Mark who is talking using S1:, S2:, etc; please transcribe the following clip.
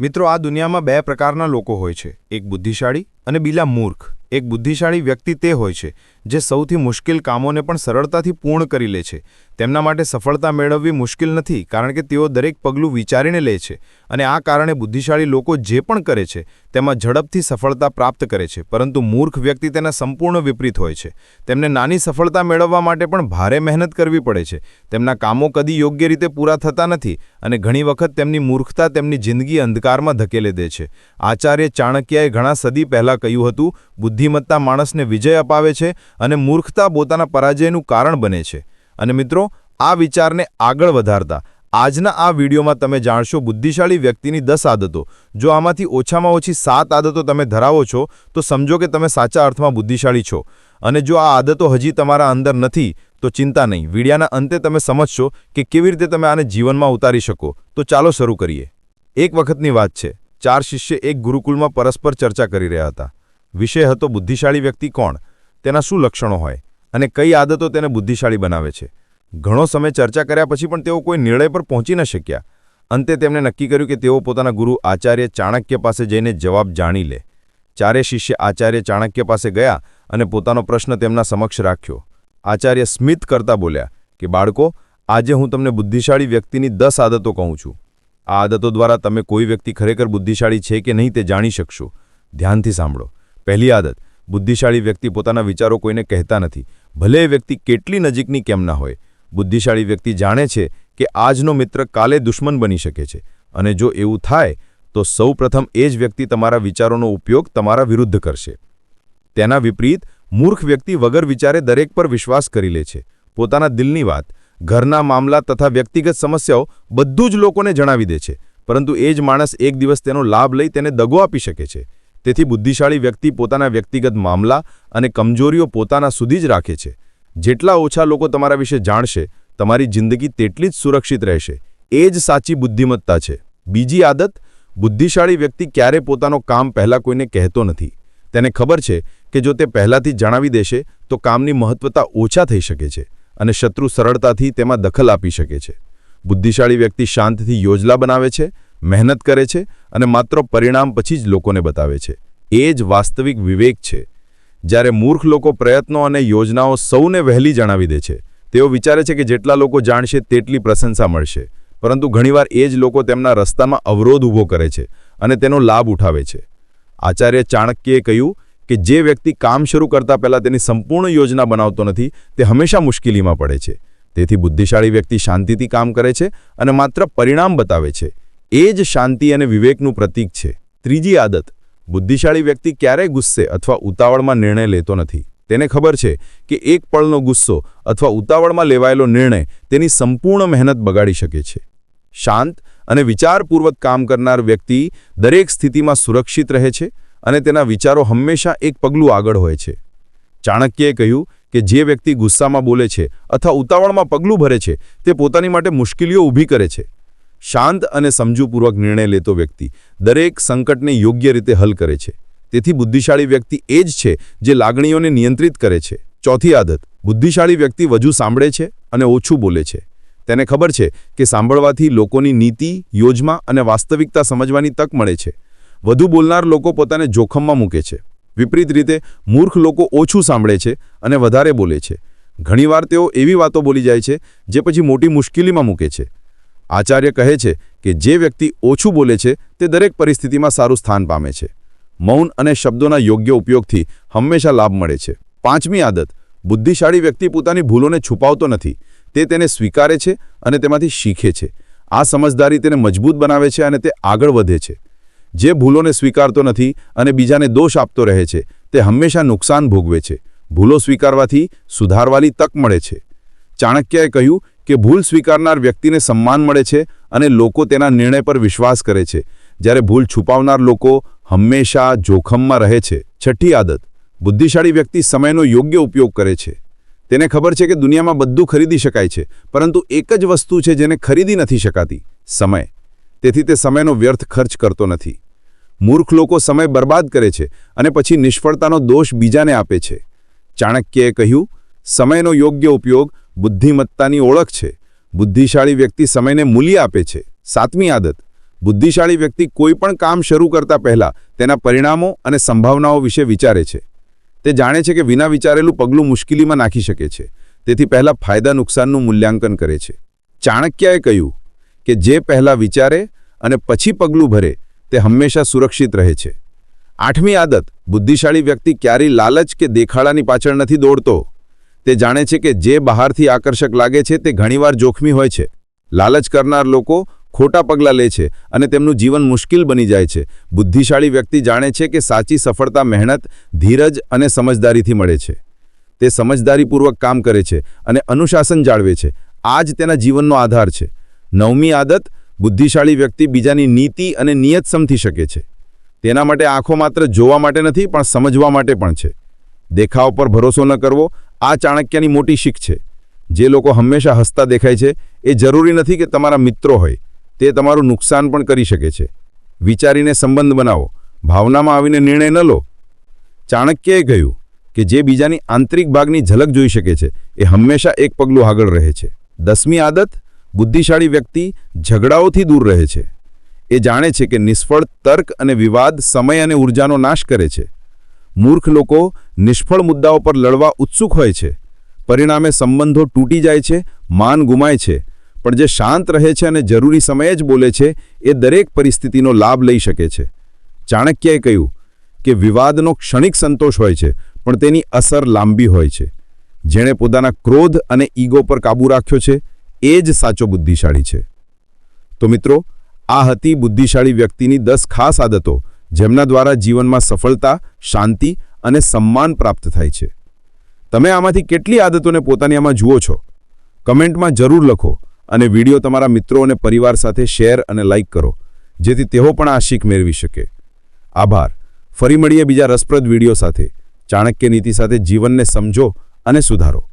S1: મિત્રો આ દુનિયામાં બે પ્રકારના લોકો હોય છે. એક બુદ્ધિશાળી અને બીજા મૂર્ખ. એક બુદ્ધિશાળી વ્યક્તિ તે હોય છે, જે સૌથી મુશ્કેલ કામોને પણ સરળતાથી પૂર્ણ કરી લે છે. તેમના માટે સફળતા મેળવવી મુશ્કેલ નથી, કારણ કે તેઓ દરેક પગલું વિચારીને લે છે અને આ કારણે બુદ્ધિશાળી લોકો જે પણ કરે છે, તેમાં ઝડપથી સફળતા પ્રાપ્ત કરે છે, પરંતુ મૂર્ખ વ્યક્તિ તેના સંપૂર્ણ વિપરીત હોય છે. તેમને નાની સફળતા મેળવવા માટે પણ ભારે મહેનત કરવી પડે છે. તેમના કામો કદી યોગ્ય રીતે પૂરા થતા નથી અને ઘણી વખત તેમની મૂર્ખતા તેમની જિંદગી અંધકારમાં ધકેલી દે છે. આચાર્ય ચાણક્યએ ઘણા સદી પહેલાં કહ્યું હતું, બુદ્ધિમત્તા માણસને વિજય અપાવે છે અને મૂર્ખતા પોતાના પરાજયનું કારણ બને છે. અને મિત્રો, આ વિચારને આગળ વધારતા, આજના આ વિડીયોમાં તમે જાણશો બુદ્ધિશાળી વ્યક્તિની દસ આદતો. જો આમાંથી ઓછામાં ઓછી સાત આદતો તમે ધરાવો છો, તો સમજો કે તમે સાચા અર્થમાં બુદ્ધિશાળી છો. અને જો આ આદતો હજી તમારા અંદર નથી, તો ચિંતા નહીં. વિડિયાના અંતે તમે સમજશો કે કેવી રીતે તમે આને જીવનમાં ઉતારી શકો. તો ચાલો શરૂ કરીએ. એક વખતની વાત છે. ચાર શિષ્ય એક ગુરુકુલમાં પરસ્પર ચર્ચા કરી રહ્યા હતા. વિષય હતો બુદ્ધિશાળી વ્યક્તિ કોણ? તેના શું લક્ષણો હોય? અને કઈ આદતો તેને બુદ્ધિશાળી બનાવે છે? ઘણો સમય ચર્ચા કર્યા પછી પણ તેઓ કોઈ નિર્ણય પર પહોંચી ન શક્યા. અંતે તેમણે નક્કી કર્યું કે તેઓ પોતાના ગુરુ આચાર્ય ચાણક્ય પાસે જઈને જવાબ જાણી લે. ચારે શિષ્ય આચાર્ય ચાણક્ય પાસે ગયા અને પોતાનો પ્રશ્ન તેમના સમક્ષ રાખ્યો. આચાર્ય સ્મિત કરતા બોલ્યા કે, બાળકો, આજે હું તમને બુદ્ધિશાળી વ્યક્તિની દસ આદતો કહું છું. આ આદતો દ્વારા તમે કોઈ વ્યક્તિ ખરેખર બુદ્ધિશાળી છે કે નહીં તે જાણી શકશો. ધ્યાનથી સાંભળો. પહેલી આદત, બુદ્ધિશાળી વ્યક્તિ પોતાના વિચારો કોઈને કહેતા નથી. ભલે વ્યક્તિ કેટલી નજીકની કેમ ના હોય. બુદ્ધિશાળી વ્યક્તિ જાણે છે કે આજનો મિત્ર કાલે દુશ્મન બની શકે છે. અને જો એવું થાય, તો સૌપ્રથમ એ જ વ્યક્તિ તમારા વિચારોનો ઉપયોગ તમારા વિરુદ્ધ કરશે. તેના વિપરીત, મૂર્ખ વ્યક્તિ વગર વિચારે દરેક પર વિશ્વાસ કરી લે છે. પોતાના દિલની વાત ઘરના મામલા તથા વ્યક્તિગત સમસ્યાઓ બધું જ લોકોને જણાવી દે છે. પરંતુ એ જ માણસ એક દિવસ તેનો લાભ લઈ તેને દગો આપી શકે છે. તેથી બુદ્ધિશાળી વ્યક્તિ પોતાના વ્યક્તિગત મામલા અને કમજોરીઓ પોતાના સુધી જ રાખે છે. જેટલા ઓછા લોકો તમારા વિશે જાણશે, તમારી જિંદગી તેટલી જ સુરક્ષિત રહેશે. એ જ સાચી બુદ્ધિમત્તા છે. બીજી આદત, બુદ્ધિશાળી વ્યક્તિ ક્યારે પોતાનો કામ પહેલાં કોઈને કહેતો નથી. તેને ખબર છે કે જો તે પહેલાંથી જણાવી દેશે, તો કામની મહત્વતા ઓછા થઈ શકે છે. અને શત્રુ સરળતાથી તેમાં દખલ આપી શકે છે. બુદ્ધિશાળી વ્યક્તિ શાંતથી યોજના બનાવે છે, મહેનત કરે છે અને માત્ર પરિણામ પછી જ લોકોને બતાવે છે. એ જ વાસ્તવિક વિવેક છે. જ્યારે મૂર્ખ લોકો પ્રયત્નો અને યોજનાઓ સૌને વહેલી જણાવી દે છે, તેઓ વિચારે છે કે જેટલા લોકો જાણશે તેટલી પ્રશંસા મળશે. પરંતુ ઘણીવાર એ જ લોકો તેમના રસ્તામાં અવરોધ ઊભો કરે છે અને તેનો લાભ ઉઠાવે છે. આચાર્ય ચાણક્યએ કહ્યું કે જે વ્યક્તિ કામ શરૂ કરતા પહેલાં તેની સંપૂર્ણ યોજના બનાવતો નથી, તે હંમેશા મુશ્કેલીમાં પડે છે. તેથી બુદ્ધિશાળી વ્યક્તિ શાંતિથી કામ કરે છે અને માત્ર પરિણામ બતાવે છે. એ જ શાંતિ અને વિવેકનું પ્રતીક છે. ત્રીજી આદત, બુદ્ધિશાળી વ્યક્તિ ક્યારેય ગુસ્સે અથવા ઉતાવળમાં નિર્ણય લેતો નથી. તેને ખબર છે કે એક પળનો ગુસ્સો અથવા ઉતાવળમાં લેવાયેલો નિર્ણય તેની સંપૂર્ણ મહેનત બગાડી શકે છે. શાંત અને વિચારપૂર્વક કામ કરનાર વ્યક્તિ દરેક સ્થિતિમાં સુરક્ષિત રહે છે અને તેના વિચારો હંમેશા એક પગલું આગળ હોય છે. ચાણક્યએ કહ્યું કે જે વ્યક્તિ ગુસ્સામાં બોલે છે અથવા ઉતાવળમાં પગલું ભરે છે, તે પોતાની માટે મુશ્કેલીઓ ઊભી કરે છે. શાંત અને સમજૂપૂર્વક નિર્ણય લેતો વ્યક્તિ દરેક સંકટને યોગ્ય રીતે હલ કરે છે. તેથી બુદ્ધિશાળી વ્યક્તિ એ જ છે જે લાગણીઓને નિયંત્રિત કરે છે. ચોથી આદત, બુદ્ધિશાળી વ્યક્તિ વધુ સાંભળે છે અને ઓછું બોલે છે. તેને ખબર છે કે સાંભળવાથી લોકોની નીતિ, યોજના અને વાસ્તવિકતા સમજવાની તક મળે છે. વધુ બોલનાર લોકો પોતાને જોખમમાં મૂકે છે. વિપરીત રીતે, મૂર્ખ લોકો ઓછું સાંભળે છે અને વધારે બોલે છે. ઘણીવાર તેઓ એવી વાતો બોલી જાય છે, જે પછી મોટી મુશ્કેલીમાં મૂકે છે. આચાર્ય કહે છે કે જે વ્યક્તિ ઓછું બોલે છે, તે દરેક પરિસ્થિતિમાં સારું સ્થાન પામે છે. મૌન અને શબ્દોના યોગ્ય ઉપયોગથી હંમેશા લાભ મળે છે. પાંચમી આદત, બુદ્ધિશાળી વ્યક્તિ પોતાની ભૂલોને છુપાવતો નથી. તે તેને સ્વીકારે છે અને તેમાંથી શીખે છે. આ સમજદારી તેને મજબૂત બનાવે છે અને તે આગળ વધે છે. જે ભૂલોને સ્વીકારતો નથી અને બીજાને દોષ આપતો રહે છે, તે હંમેશા નુકસાન ભોગવે છે. ભૂલો સ્વીકારવાથી સુધારવાની તક મળે છે. ચાણક્યએ કહ્યું કે ભૂલ સ્વીકારનાર વ્યક્તિને સન્માન મળે છે અને લોકો તેના નિર્ણય પર વિશ્વાસ કરે છે. જ્યારે ભૂલ છુપાવનાર લોકો હંમેશા જોખમમાં રહે છે. છઠ્ઠી આદત, બુદ્ધિશાળી વ્યક્તિ સમયનો યોગ્ય ઉપયોગ કરે છે. તેને ખબર છે કે દુનિયામાં બધું ખરીદી શકાય છે, પરંતુ એક જ વસ્તુ છે જેને ખરીદી નથી શકાતી, સમય. તેથી તે સમયનો વ્યર્થ ખર્ચ કરતો નથી. મૂર્ખ લોકો સમય બરબાદ કરે છે અને પછી નિષ્ફળતાનો દોષ બીજાને આપે છે. ચાણક્યએ કહ્યું, સમયનો યોગ્ય ઉપયોગ બુદ્ધિમત્તાની ઓળખ છે. બુદ્ધિશાળી વ્યક્તિ સમયને મૂલ્ય આપે છે. સાતમી આદત,
S2: બુદ્ધિશાળી વ્યક્તિ કોઈ પણ કામ શરૂ કરતા પહેલાં તેના પરિણામો અને સંભાવનાઓ વિશે વિચારે છે. તે જાણે છે કે વિના વિચારેલું પગલું મુશ્કેલીમાં નાખી શકે છે. તેથી પહેલાં ફાયદા નુકસાનનું મૂલ્યાંકન કરે છે. ચાણક્યએ કહ્યું કે જે પહેલાં વિચારે અને પછી પગલું ભરે તે હંમેશા સુરક્ષિત રહે છે. આઠમી આદત, બુદ્ધિશાળી વ્યક્તિ ક્યારેય લાલચ કે દેખાડાની પાછળ નથી દોડતો. તે જાણે છે કે જે બહારથી આકર્ષક લાગે છે તે ઘણીવાર જોખમી હોય છે. લાલચ કરનાર લોકો ખોટા પગલાં લે છે અને તેમનું જીવન મુશ્કેલ બની જાય છે. બુદ્ધિશાળી વ્યક્તિ જાણે છે કે સાચી સફળતા, મહેનત, ધીરજ અને સમજદારીથી મળે છે. તે સમજદારીપૂર્વક કામ કરે છે અને અનુશાસન જાળવે છે. આ જ તેના જીવનનો આધાર છે. નવમી આદત બુદ્ધિશાળી વ્યક્તિ બીજાની નીતિ અને નિયત સમજી શકે છે. તેના માટે આંખો માત્ર જોવા માટે નથી, પણ સમજવા માટે પણ છે. દેખાવ પર ભરોસો ન કરવો, આ ચાણક્યની મોટી શીખ છે. જે લોકો હંમેશા હસતા દેખાય છે, એ જરૂરી નથી કે તમારા મિત્રો હોય. તે તમારું નુકસાન પણ કરી શકે છે. વિચારીને સંબંધ બનાવો. ભાવનામાં આવીને નિર્ણય ન લો. ચાણક્યએ કહ્યું કે જે બીજાની આંતરિક ભાગની ઝલક જોઈ શકે છે, એ હંમેશા એક પગલું આગળ રહે છે. દસમી આદત બુદ્ધિશાળી વ્યક્તિ ઝઘડાઓથી દૂર રહે છે. એ જાણે છે કે નિષ્ફળ, તર્ક અને વિવાદ સમય અને ઊર્જાનો નાશ કરે છે. મૂર્ખ લોકો નિષ્ફળ મુદ્દાઓ પર લડવા ઉત્સુક હોય છે. પરિણામે સંબંધો તૂટી જાય છે, માન ગુમાય છે. પણ જે શાંત રહે છે અને જરૂરી સમયે જ બોલે છે, એ દરેક પરિસ્થિતિનો લાભ લઈ શકે છે. ચાણક્યએ કહ્યું કે વિવાદનો ક્ષણિક સંતોષ હોય છે, પણ તેની અસર લાંબી હોય છે. જેણે પોતાના ક્રોધ અને ઈગો પર કાબૂ રાખ્યો છે એ જ સાચો બુદ્ધિશાળી છે. તો મિત્રો, આ હતી બુદ્ધિશાળી વ્યક્તિની દસ ખાસ આદતો, જેમના દ્વારા જીવનમાં સફળતા, શાંતિ અને સન્માન પ્રાપ્ત થાય છે. તમે આમાંથી કેટલી આદતોને પોતાની આમાં જુઓ છો? કમેન્ટમાં જરૂર લખો અને વીડિયો તમારા મિત્રો અને પરિવાર સાથે શેર અને લાઇક કરો, જેથી તેઓ પણ આ શીખ મેળવી શકે. આભાર. ફરી મળીએ બીજા રસપ્રદ વીડિયો સાથે. ચાણક્ય નીતિ સાથે જીવનને સમજો અને સુધારો.